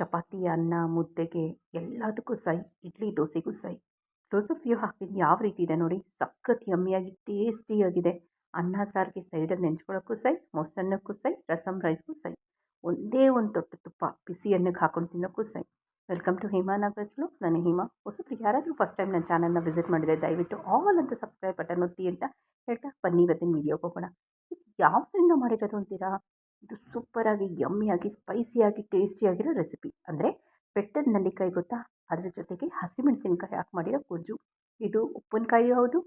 ಚಪಾತಿ, ಅನ್ನ, ಮುದ್ದೆಗೆ ಎಲ್ಲದಕ್ಕೂ ಸೈ, ಇಡ್ಲಿ ದೋಸೆಗೂ ಸೈ. ರೋಸಫ್ಯೂ ಹಾಕಿದ್ದು ಯಾವ ರೀತಿ ಇದೆ ನೋಡಿ, ಸಖತ್ ಯಮ್ಮಿಯಾಗಿ ಟೇಸ್ಟಿಯಾಗಿದೆ ಅನ್ನ, ಸಾರಿಗೆ ಸೈಡಲ್ಲಿ ನೆಂಚ್ಕೊಳ್ಳೋಕ್ಕೂ ಸೈ, ಮೊಸರನ್ನಕ್ಕೂ ಸೈ ರಸಮ್ ರೈಸ್ಗೂ ಸೈ. ಒಂದೇ ಒಂದು ತೊಟ್ಟು ತುಪ್ಪ ಬಿಸಿ ಎಣ್ಣೆಗೆ ಹಾಕೊಂಡು ತಿನ್ನೋಕ್ಕೂ ಸೈ. ವೆಲ್ಕಮ್ ಟು ಹೇಮಾ ನಾಗರಾಜ್ ನಾನು ಹೇಮಾ. ಹೊಸಬ್ರು ಯಾರಾದರೂ ಫಸ್ಟ್ ಟೈಮ್ ನನ್ನ ಚಾನಲ್ನ ವಿಸಿಟ್ ಮಾಡಿದೆ ದಯವಿಟ್ಟು ಆಲ್ ಅಂತ ಸಬ್ಸ್ಕ್ರೈಬ್ ಬಟನ್ ಒತ್ತಿ ಅಂತ ಹೇಳ್ತಾ ಬನ್ನಿ ಇವತ್ತಿನ ವಿಡಿಯೋಗೆ ಹೋಗೋಣ. ಯಾವುದರಿಂದ ಮಾಡಿರೋದು ಅಂತೀರಾ? ಇದು ಸೂಪರಾಗಿ ಯಮ್ಮಿಯಾಗಿ ಸ್ಪೈಸಿಯಾಗಿ ಟೇಸ್ಟಿಯಾಗಿರೋ ರೆಸಿಪಿ ಅಂದರೆ ಬೆಟ್ಟದ ನೆಲ್ಲಿಕಾಯಿ ಗೊತ್ತಾ? ಅದರ ಜೊತೆಗೆ ಹಸಿಮೆಣಸಿನ್ಕಾಯಿ ಹಾಕಿ ಮಾಡಿರೋ ಗೊಜ್ಜು. ಇದು ಉಪ್ಪಿನಕಾಯಿಯೂ ಹೌದು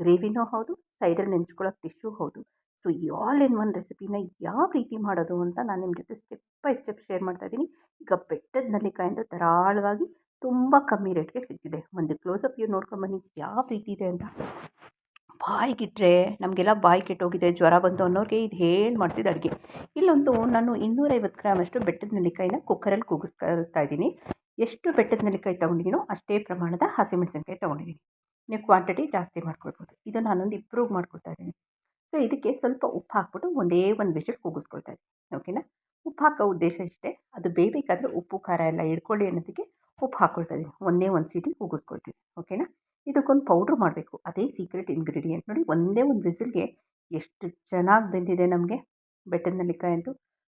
ಗ್ರೇವಿನೂ ಹೌದು ಸೈಡಲ್ಲಿ ನೆಂಚ್ಕೊಳ್ಳೋ ಟಿಶ್ಯೂ ಹೌದು. ಸೊ ಈ ಆಲ್ ಇನ್ ಒನ್ ರೆಸಿಪಿನ ಯಾವ ರೀತಿ ಮಾಡೋದು ಅಂತ ನಾನು ನಿಮ್ಮ ಜೊತೆ ಸ್ಟೆಪ್ ಬೈ ಸ್ಟೆಪ್ ಶೇರ್ ಮಾಡ್ತಾ ಇದ್ದೀನಿ. ಈಗ ಬೆಟ್ಟದ ನೆಲ್ಲಿಕಾಯಿಂದ ಧಾರಾಳವಾಗಿ ತುಂಬ ಕಮ್ಮಿ ರೇಟ್ಗೆ ಸಿಕ್ಕಿದೆ. ಒಂದು ಕ್ಲೋಸಪ್ ವ್ಯೂ ನೋಡ್ಕೊಂಬನ್ನಿ ಯಾವ ರೀತಿ ಇದೆ ಅಂತ. ಬಾಯಿಗಿಟ್ರೆ ನಮಗೆಲ್ಲ ಬಾಯಿ ಕೆಟ್ಟೋಗಿದೆ, ಜ್ವರ ಬಂತು ಅನ್ನೋರಿಗೆ ಇದು ಹೇಳಿ ಮಾಡಿಸಿದ ಅಡುಗೆ. ಇಲ್ಲೊಂದು ನಾನು ಇನ್ನೂರೈವತ್ತು ಗ್ರಾಮಷ್ಟು ಬೆಟ್ಟದ ನೆಲ್ಲಿಕಾಯಿನ ಕುಕ್ಕರಲ್ಲಿ ಕೂಗಿಸ್ತಾ ಇದ್ದೀನಿ. ಎಷ್ಟು ಬೆಟ್ಟದ ನೆಲ್ಲಿಕಾಯಿ ತೊಗೊಂಡಿದ್ದೀನೋ ಅಷ್ಟೇ ಪ್ರಮಾಣದ ಹಸಿಮೆಣಸಿನ್ಕಾಯಿ ತೊಗೊಂಡಿದ್ದೀನಿ. ನೀವು ಕ್ವಾಂಟಿಟಿ ಜಾಸ್ತಿ ಮಾಡ್ಕೊಳ್ಬೋದು. ಇದು ನಾನೊಂದು ಇಂಪ್ರೂವ್ ಮಾಡ್ಕೊಳ್ತಾ ಇದ್ದೀನಿ. ಸೊ ಇದಕ್ಕೆ ಸ್ವಲ್ಪ ಉಪ್ಪು ಹಾಕ್ಬಿಟ್ಟು ಒಂದೇ ಒಂದು ವಿಷಲ್ ಕೂಗಿಸ್ಕೊಳ್ತಾ ಇದ್ದೀನಿ. ಓಕೆನಾ ಉಪ್ಪು ಹಾಕೋ ಉದ್ದೇಶ ಇಷ್ಟೇ. ಅದು ಬೇಯಬೇಕಾದ್ರೆ ಉಪ್ಪು, ಖಾರ ಎಲ್ಲ ಹಿಡ್ಕೊಳ್ಳಿ ಅನ್ನೋದಕ್ಕೆ ಉಪ್ಪು ಹಾಕ್ಕೊಳ್ತಾ ಇದ್ದೀನಿ ಒಂದೇ ಒಂದು ಸೀಟಿ ಕೂಗಿಸ್ಕೊಳ್ತೀವಿ ಓಕೆನಾ? ಇದಕ್ಕೊಂದು ಪೌಡ್ರ್ ಮಾಡಬೇಕು. ಅದೇ ಸೀಕ್ರೆಟ್ ಇಂಗ್ರೀಡಿಯೆಂಟ್ ನೋಡಿ ಒಂದೇ ಒಂದು ವಿಸಿಲ್ಗೆ ಎಷ್ಟು ಚೆನ್ನಾಗಿ ಬೆಂದಿದೆ ನಮಗೆ ಬೆಟ್ಟದ ನೆಲ್ಲಿಕಾಯಿ ಅಂತೂ.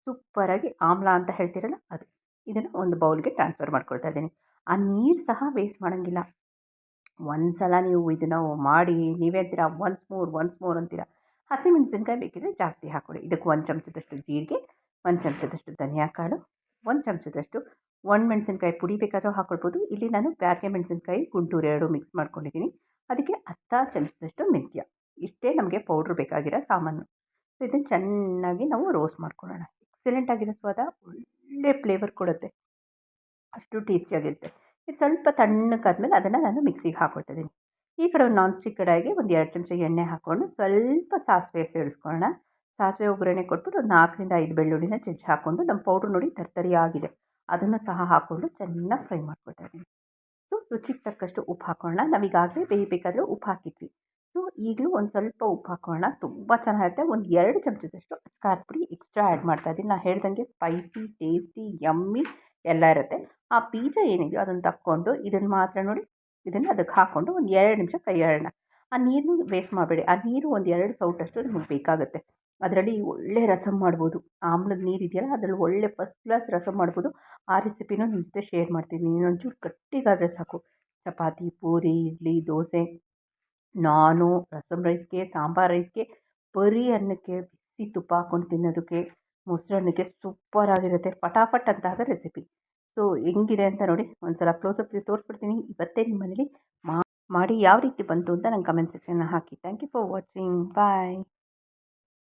ಸೂಪರಾಗಿ ಆಮ್ಲ ಅಂತ ಹೇಳ್ತೀರಲ್ಲ ಅದು. ಇದನ್ನು ಒಂದು ಬೌಲ್ಗೆ ಟ್ರಾನ್ಸ್ಫರ್ ಮಾಡ್ಕೊಳ್ತಾ ಇದ್ದೀನಿ ಆ ನೀರು ಸಹ ವೇಸ್ಟ್ ಮಾಡೋಂಗಿಲ್ಲ. ಒಂದು ಸಲ ನೀವು ಇದನ್ನು ಮಾಡಿ, ನೀವೇ ಅಂತೀರಾ ಒನ್ಸ್ ಮೋರ್ ಒನ್ಸ್ ಮೋರ್ ಅಂತೀರಾ. ಹಸಿಮೆಣಸಿನ್ಕಾಯಿ ಬೇಕಿದ್ರೆ ಜಾಸ್ತಿ ಹಾಕ್ಕೊಳ್ಳಿ ಇದಕ್ಕೆ ಒಂದು ಚಮಚದಷ್ಟು ಜೀರಿಗೆ, ಒಂದು ಚಮಚದಷ್ಟು ಧನಿಯಾ ಕಾಳು ಒಂದು ಚಮಚದಷ್ಟು ಒಣಮೆಣ್ಸಿನ್ಕಾಯಿ ಪುಡಿ ಬೇಕಾದರೂ ಹಾಕ್ಕೊಳ್ಬೋದು ಇಲ್ಲಿ ನಾನು ಬ್ಯಾಡಗೆ ಮೆಣಸಿನ್ಕಾಯಿ, ಗುಂಟೂರು ಎರಡು ಮಿಕ್ಸ್ ಮಾಡ್ಕೊಂಡಿದ್ದೀನಿ. ಅದಕ್ಕೆ ಅರ್ಧ ಚಮಚದಷ್ಟು ಮೆಂತ್ಯ. ಇಷ್ಟೇ ನಮಗೆ ಪೌಡ್ರ್ ಬೇಕಾಗಿರೋ ಸಾಮಾನು. ಸೊ, ಇದನ್ನು ಚೆನ್ನಾಗಿ ನಾವು ರೋಸ್ಟ್ ಮಾಡ್ಕೊಳ್ಳೋಣ. ಎಕ್ಸಲೆಂಟ್ ಆಗಿರೋ ಸ್ವಾದ. ಒಳ್ಳೆ ಫ್ಲೇವರ್ ಕೊಡುತ್ತೆ. ಅಷ್ಟು ಟೇಸ್ಟಿಯಾಗಿರುತ್ತೆ ಇದು ಸ್ವಲ್ಪ ತಣ್ಣಕ್ಕಾದ್ಮೇಲೆ ಅದನ್ನು ನಾನು ಮಿಕ್ಸಿಗೆ ಹಾಕ್ಕೊಳ್ತಾ ಇದ್ದೀನಿ. ಈ ಕಡೆ ಒಂದು ನಾನ್ ಸ್ಟಿಕ್ ಕಡಾಯಿಗೆ ಒಂದು ಎರಡು ಚಮಚ ಎಣ್ಣೆ ಹಾಕ್ಕೊಂಡು ಸ್ವಲ್ಪ ಸಾಸಿವೆ ಸೇರಿಸ್ಕೊಳ್ಳೋಣ. ಸಾಸಿವೆ ಒಗ್ಗರಣೆ ಕೊಟ್ಬಿಟ್ಟು ಒಂದು ನಾಲ್ಕರಿಂದ ಐದು ಬೆಳ್ಳುಳ್ಳಿನ ಜಜ್ಜಿ ಹಾಕ್ಕೊಂಡು ನಮ್ಮ ಪೌಡ್ರ್ ನೋಡಿ ತರ್ತರಿ ಆಗಿದೆ ಅದನ್ನು ಸಹ ಹಾಕ್ಕೊಂಡು ಚೆನ್ನಾಗಿ ಫ್ರೈ ಮಾಡ್ಕೊಳ್ತಾ ಇದ್ದೀನಿ. ಸೊ ರುಚಿಗೆ ತಕ್ಕಷ್ಟು ಉಪ್ಪು ಹಾಕೋಣ ನಾವೀಗಾಗಲೇ ಬೇಯಬೇಕಾದ್ರೆ ಉಪ್ಪು ಹಾಕಿದ್ವಿ. ಸೊ ಈಗಲೂ ಒಂದು ಸ್ವಲ್ಪ ಉಪ್ಪು ಹಾಕೋಣ ತುಂಬ ಚೆನ್ನಾಗಿರುತ್ತೆ. ಒಂದು ಎರಡು ಚಮಚದಷ್ಟು ಖಾರದ ಪುಡಿ ಎಕ್ಸ್ಟ್ರಾ ಆ್ಯಡ್ ಮಾಡ್ತಾ ಇದ್ದೀನಿ. ನಾನು ಹೇಳ್ದಂಗೆ ಸ್ಪೈಸಿ ಟೇಸ್ಟಿ ಯಮ್ಮಿ ಎಲ್ಲ ಇರುತ್ತೆ. ಆ ಬೀಜ ಏನಿದೆಯೋ ಅದನ್ನು ತಕ್ಕೊಂಡು ಇದನ್ನು ಮಾತ್ರ ನೋಡಿ, ಇದನ್ನು ಅದಕ್ಕೆ ಹಾಕ್ಕೊಂಡು ಒಂದು ಎರಡು ನಿಮಿಷ ಕೈ ಆ ನೀರನ್ನು ವೇಸ್ಟ್ ಮಾಡಬೇಡಿ. ಆ ನೀರು ಒಂದು ಎರಡು ಸೌಟಷ್ಟು ನಿಮಗೆ ಬೇಕಾಗುತ್ತೆ. ಅದರಲ್ಲಿ ಒಳ್ಳೆ ರಸಮ್ ಮಾಡ್ಬೋದು. ಆಮ್ಲದ ನೀರು ಇದೆಯಲ್ಲ, ಅದರಲ್ಲಿ ಒಳ್ಳೆ ಫಸ್ಟ್ ಕ್ಲಾಸ್ ರಸಮ್ ಮಾಡ್ಬೋದು. ಆ ರೆಸಿಪಿನೂ ನಿಮ್ಮ ಜೊತೆ ಶೇರ್ ಮಾಡ್ತೀನಿ. ಇನ್ನೊಂಚೂರು ಗಟ್ಟಿಗಾದರೆ ಸಾಕು. ಚಪಾತಿ, ಪೂರಿ, ಇಡ್ಲಿ, ದೋಸೆ. ನಾನು ರಸಮ್ ರೈಸ್ಗೆ ಸಾಂಬಾರು ರೈಸ್ಗೆ ಬರೀ ಅನ್ನಕ್ಕೆ ಬಿಸಿ ತುಪ್ಪ ಹಾಕ್ಕೊಂಡು ತಿನ್ನೋದಕ್ಕೆ ಮೊಸರನ್ನಕ್ಕೆ ಸೂಪರಾಗಿರುತ್ತೆ ಫಟಾಫಟ್ ಅಂತಾದ ರೆಸಿಪಿ ಸೊ ಹೆಂಗಿದೆ ಅಂತ ನೋಡಿ. ಒಂದು ಸಲ ಕ್ಲೋಸಪ್ ತೋರಿಸ್ಬಿಡ್ತೀನಿ. ಇವತ್ತೇ ನಿಮ್ಮ ಮನೇಲಿ ಮಾಡಿ ಯಾವ ರೀತಿ ಬಂತು ಅಂತ ನಂಗೆ ಕಮೆಂಟ್ ಸೆಕ್ಷನ್ನ ಹಾಕಿ. Thank you for watching bye